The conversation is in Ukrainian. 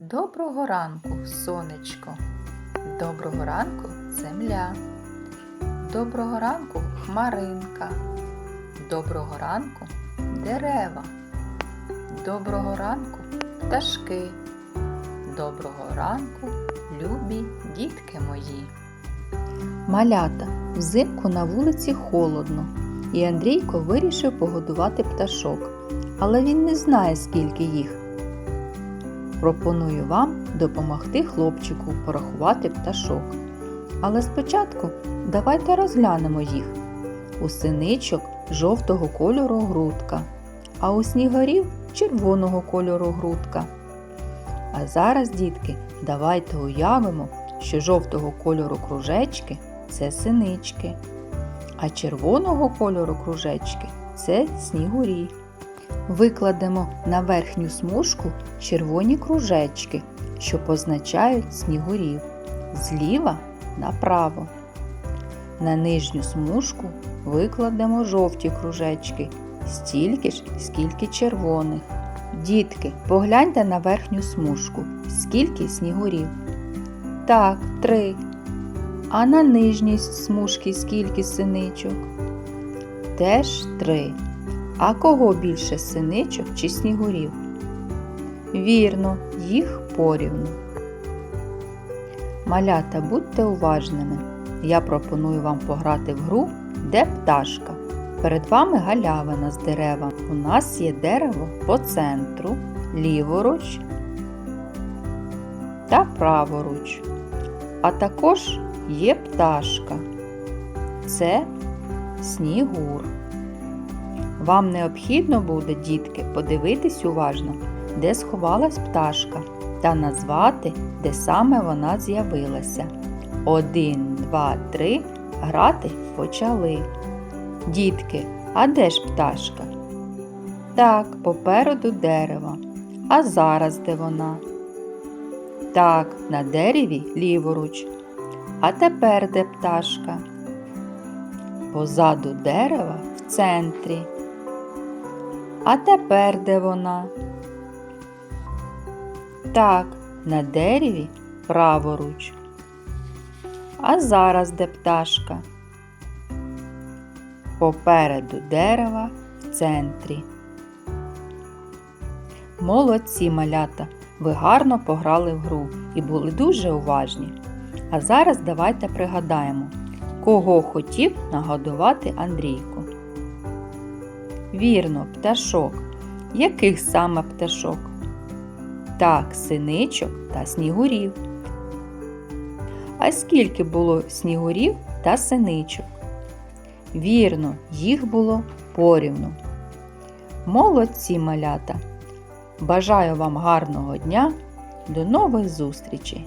Доброго ранку, сонечко. Доброго ранку, земля. Доброго ранку, хмаринка. Доброго ранку, дерева. Доброго ранку, пташки. Доброго ранку, любі дітки мої. Малята, взимку на вулиці холодно, і Андрійко вирішив погодувати пташок, але він не знає, скільки їх. Пропоную вам допомогти хлопчику порахувати пташок. Але спочатку давайте розглянемо їх. У синичок жовтого кольору грудка, а у снігорів червоного кольору грудка. А зараз, дітки, давайте уявимо, що жовтого кольору кружечки це синички, а червоного кольору кружечки це снігурі. Викладемо на верхню смужку червоні кружечки, що позначають снігурів, зліва направо. На нижню смужку викладемо жовті кружечки, стільки ж, скільки червоних. Дітки, погляньте на верхню смужку, скільки снігурів. Так, три. А на нижній смужці скільки синичок? Теж три. А кого більше синичок чи снігурів? Вірно, їх порівну. Малята, будьте уважними. Я пропоную вам пограти в гру Де пташка. Перед вами галявина з дерева. У нас є дерево по центру, ліворуч та праворуч. А також є пташка. Це снігур. Вам необхідно буде, дітки, подивитись уважно, де сховалась пташка, та назвати, де саме вона з'явилася. Один, два, три. Грати почали. Дітки, а де ж пташка? Так, попереду дерева. А зараз де вона? Так, на дереві ліворуч. А тепер де пташка? Позаду дерева в центрі. А тепер де вона? Так, на дереві праворуч. А зараз де пташка? Попереду дерева в центрі. Молодці малята! Ви гарно пограли в гру і були дуже уважні. А зараз давайте пригадаємо, кого хотів нагодувати Андрійко. Вірно, пташок. Яких саме пташок? Так, синичок та снігурів. А скільки було снігурів та синичок? Вірно, їх було порівну. Молодці малята! Бажаю вам гарного дня! До нових зустрічей!